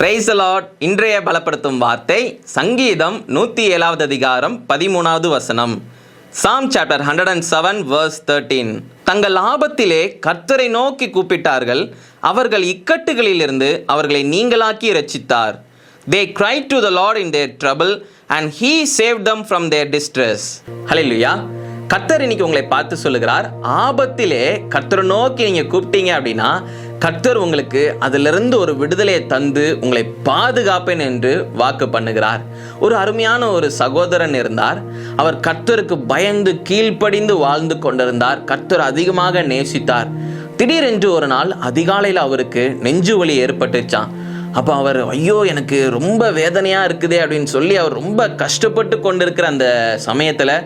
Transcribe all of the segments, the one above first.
பிரைசலாட் இன்றைய பலப்படுத்தும் வார்த்தை சங்கீதம் நூற்றி ஏழாவது அதிகாரம் பதிமூணாவது வசனம். Psalm chapter hundred and seven verse thirteen தங்கள் ஆபத்திலே கர்த்தரை நோக்கி கூப்பிட்டார்கள். அவர்கள் இக்கட்டுகளிலிருந்து அவர்களை நீங்களாக்கி ரச்சித்தார் they cry to the Lord in their trouble and he save them from from their hello ஹalleluya கர்த்தர் இன்னைக்கு உங்களை பார்த்து சொல்லுகிறார். ஆபத்திலே கர்த்தரை நோக்கி நீங்கள் கூப்பிட்டீங்க அப்படின்னா கர்த்தர் உங்களுக்கு அதிலிருந்து ஒரு விடுதலையை தந்து உங்களை பாதுகாப்பேன் என்று வாக்கு பண்ணுகிறார். ஒரு அருமையான ஒரு சகோதரன் இருந்தார். அவர் கர்த்தருக்கு பயந்து கீழ்ப்படிந்து வாழ்ந்து கொண்டிருந்தார். கர்த்தர் அதிகமாக நேசித்தார். திடீரென்று ஒரு நாள் அதிகாலையில் அவருக்கு நெஞ்சு வலி ஏற்பட்டுச்சான் அப்போ அவர் ஐயோ எனக்கு ரொம்ப வேதனையாக இருக்குதே அப்படின்னு சொல்லி அவர் ரொம்ப கஷ்டப்பட்டு கொண்டிருக்கிற அந்த சமயத்தில்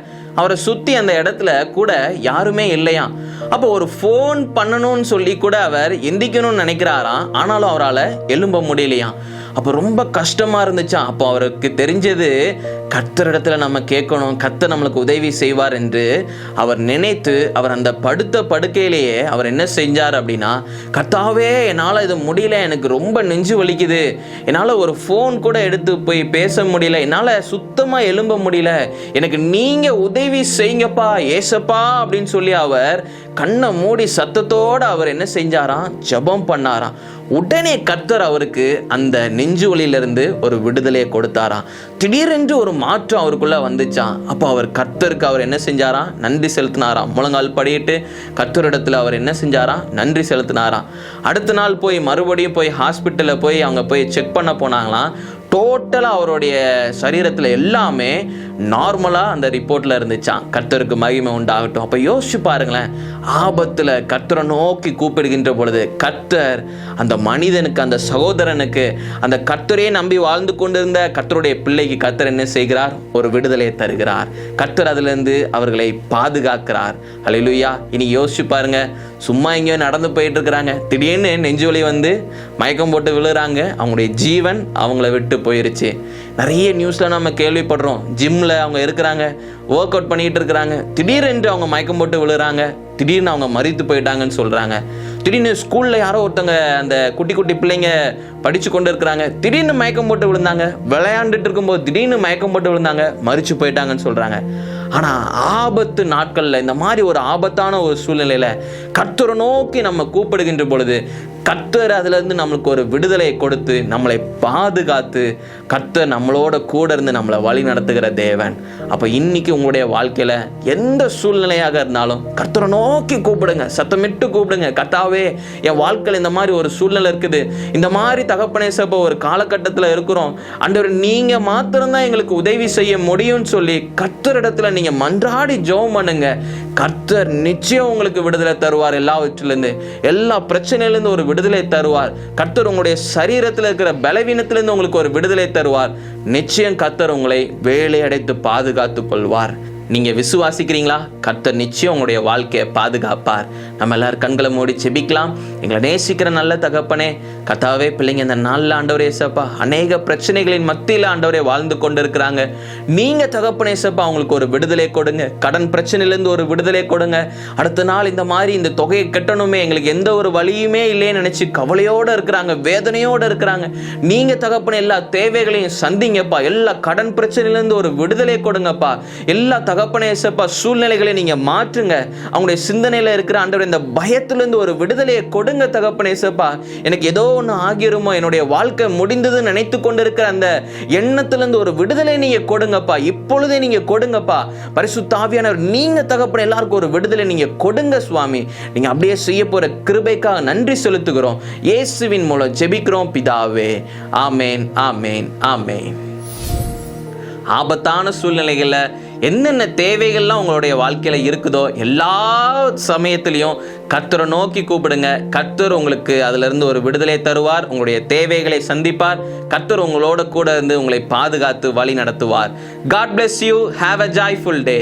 அவரை சுற்றி அந்த இடத்துல கூட யாருமே இல்லையாம். அப்போ ஒரு ஃபோன் பண்ணணும்னு சொல்லி கூட அவர் எந்திக்கணும்னு நினைக்கிறாராம். ஆனாலும் அவரால் எழும்ப முடியலையாம். அப்போ ரொம்ப கஷ்டமாக இருந்துச்சாம் அப்போ அவருக்கு தெரிஞ்சது கர்த்தரிடத்துல நம்ம கேட்கணும். கத்த நம்மளுக்கு உதவி செய்வார் என்று அவர் நினைத்து அவர் அந்த படுத்த படுக்கையிலேயே அவர் என்ன செஞ்சார் அப்படின்னா கத்தாவே என்னால் இது முடியல. எனக்கு ரொம்ப நெஞ்சு வலிக்குது. என்னால் ஒரு ஃபோன் கூட எடுத்து போய் பேச முடியல. என்னால் சுத்தமாக எழும்ப முடியல. எனக்கு நீங்கள் உதவி செய்யுங்கப்பா ஏசப்பா அப்படின்னு சொல்லி அவர் கண்ணை மூடி சத்தத்தோடு அவர் என்ன செஞ்சாராம்? ஜெபம் பண்ணாராம். உடனே கர்த்தர் அவருக்கு அந்த நெஞ்சு வலியிலிருந்து ஒரு விடுதலையை கொடுத்தாராம். திடீரென்று ஒரு மாற்றம் அவருக்குள்ளே வந்துச்சான் அப்போ அவர் கர்த்தருக்கு அவர் என்ன செஞ்சாராம்? நன்றி செலுத்தினாராம். முழங்கால் படியிட்டு கர்த்தரிடத்தில் அவர் என்ன செஞ்சாராம்? நன்றி செலுத்தினாராம். அடுத்த நாள் போய் மறுபடியும் போய் ஹாஸ்பிட்டலில் போய் அவங்க போய் செக் பண்ண போனாங்களாம். டோட்டலாக அவருடைய சரீரத்தில் எல்லாமே நார்மலாக அந்த ரிப்போர்ட்டில் இருந்துச்சான் கர்த்தருக்கு மகிமை உண்டாகட்டும். அப்போ யோசிச்சு பாருங்களேன். ஆபத்தில் கர்த்தரை நோக்கி கூப்பிடுகின்ற பொழுது கர்த்தர் அந்த மனிதனுக்கு அந்த சகோதரனுக்கு அந்த கர்த்தரையே நம்பி வாழ்ந்து கொண்டிருந்த கர்த்தருடைய பிள்ளைக்கு கர்த்தர் என்ன செய்கிறார்? ஒரு விடுதலையை தருகிறார். கர்த்தர் அதிலிருந்து அவர்களை பாதுகாக்கிறார். அலையிலுயா இனி யோசிச்சு பாருங்க. சும்மா எங்கேயோ நடந்து போயிட்டு இருக்கிறாங்க. திடீர்னு நெஞ்சு வலி வந்து மயக்கம் போட்டு விழுறாங்க. அவங்களுடைய ஜீவன் அவங்கள விட்டு போயிருச்சு. நிறைய நியூஸில் நம்ம கேள்விப்படுறோம். ஜிம்மில் அவங்க இருக்கிறாங்க ஒர்க் அவுட் பண்ணிட்டு இருக்கிறாங்க. திடீரென்று அவங்க மயக்கம் போட்டு விழுறாங்க. திடீர்னு அவங்க மறித்து போயிட்டாங்கன்னு சொல்கிறாங்க திடீர்னு ஸ்கூலில் யாரோ ஒருத்தவங்க அந்த குட்டி குட்டி பிள்ளைங்க படித்து கொண்டு இருக்கிறாங்க. திடீர்னு மயக்கம் போட்டு விழுந்தாங்க. விளையாண்டுட்டு இருக்கும்போது திடீர்னு மயக்கம் போட்டு விழுந்தாங்க. மறித்து போயிட்டாங்கன்னு சொல்கிறாங்க ஆனால் ஆபத்து நாட்களில் இந்த மாதிரி ஒரு ஆபத்தான ஒரு சூழ்நிலையில் கர்த்தரை நோக்கி நம்ம கூப்பிடுகின்ற பொழுது கர்த்தர் அதுலேருந்து நம்மளுக்கு ஒரு விடுதலையை கொடுத்து நம்மளை பாதுகாத்து கர்த்தர் நம்மளோட கூட இருந்து நம்மளை வழி நடத்துகிற தேவன். அப்போ இன்னைக்கு உங்களுடைய வாழ்க்கையில் எந்த சூழ்நிலையாக இருந்தாலும் கர்த்தரை நோக்கி கூப்பிடுங்க சத்தமிட்டு கூப்பிடுங்க. கத்தாவே என் வாழ்க்கையில் இந்த மாதிரி ஒரு சூழ்நிலை இருக்குது. இந்த மாதிரி தகப்பனே சப்போ ஒரு காலகட்டத்தில் இருக்கிறோம். அண்டவர் நீங்கள் மாத்திரம்தான் எங்களுக்கு உதவி செய்ய முடியும்னு சொல்லி கர்த்தரிடத்துல நீங்கள் மன்றாடி ஜெபம் பண்ணுங்க. கர்த்தர் நிச்சயம் உங்களுக்கு விடுதலை தருவார் எல்லாவற்றிலேருந்து. எல்லா பிரச்சனையிலேருந்து ஒரு விடுதலை தருவார். கர்த்தர் உங்களுடைய சரீரத்தில் இருக்கிற பலவீனத்திலேருந்து உங்களுக்கு ஒரு விடுதலை தருவார். நிச்சயம் கர்த்தர் உங்களை வேலை அடைத்து பாதுகாத்துக் கொள்வார். நீங்கள் விசுவாசிக்கிறீங்களா? கர்த்தர் நிச்சயம் உங்களுடைய வாழ்க்கையை பாதுகாப்பார். நம்ம எல்லாரும் கண்களை மூடி செபிக்கலாம் எங்களை நேசிக்கிற நல்ல தகப்பனே கத்தாவே பிள்ளைங்க இந்த நாளில் ஆண்டவரே ஏசப்பா அநேக பிரச்சனைகளின் மத்தியில் ஆண்டவரே வாழ்ந்து கொண்டு இருக்கிறாங்க நீங்க தகப்பனே ஏசப்பா அவங்களுக்கு ஒரு விடுதலை கொடுங்க. கடன் பிரச்சனையிலேருந்து ஒரு விடுதலை கொடுங்க. அடுத்த நாள் இந்த மாதிரி இந்த தொகையை கட்டணுமே எங்களுக்கு எந்த ஒரு வழியுமே இல்லைன்னு நினச்சி கவலையோடு இருக்கிறாங்க வேதனையோடு இருக்கிறாங்க. நீங்கள் தகப்பன எல்லா தேவைகளையும் சந்திங்கப்பா. எல்லா கடன் பிரச்சனையிலேருந்து ஒரு விடுதலை கொடுங்கப்பா. எல்லா தகப்பனே ஏசப்பா சூழ்நிலைகளை நீங்கள் மாற்றுங்க. அவங்களுடைய சிந்தனையில் இருக்கிற ஆண்டவர் இந்த பயத்துலேருந்து ஒரு விடுதலையை கொடுங்க தகப்பனே ஏசப்பா எனக்கு ஏதோ ஒன்று ஆகிருமோ என்னுடைய வாழ்க்கை முடிந்ததுன்னு நினைத்து கொண்டிருக்கிற அந்த எண்ணத்திலிருந்து ஒரு விடுதலை நீங்க கொடுங்கப்பா. இப்பொழுதே நீங்க கொடுங்கப்பா. பரிசுத்தாவியானவர் நீங்க தகப்பன எல்லாருக்கும் ஒரு விடுதலை நீங்க கொடுங்க சுவாமி. நீங்க அப்படியே செய்ய போற கிருபைக்காக நன்றி செலுத்துகிறோம். இயேசுவின் மூலம் ஜெபிக்கிறோம் பிதாவே. ஆமேன் ஆமேன் ஆமேன். ஆபத்தான சூழ்நிலைகளில் என்னென்ன தேவைகள்லாம் உங்களுடைய வாழ்க்கையில் இருக்குதோ எல்லா சமயத்திலையும் கத்தரை நோக்கி கூப்பிடுங்க. கர்த்தர் உங்களுக்கு அதிலிருந்து ஒரு விடுதலை தருவார். உங்களுடைய தேவைகளை சந்திப்பார். கர்த்தர் உங்களோட கூட இருந்து உங்களை பாதுகாத்து வழி நடத்துவார். God bless you have a joyful day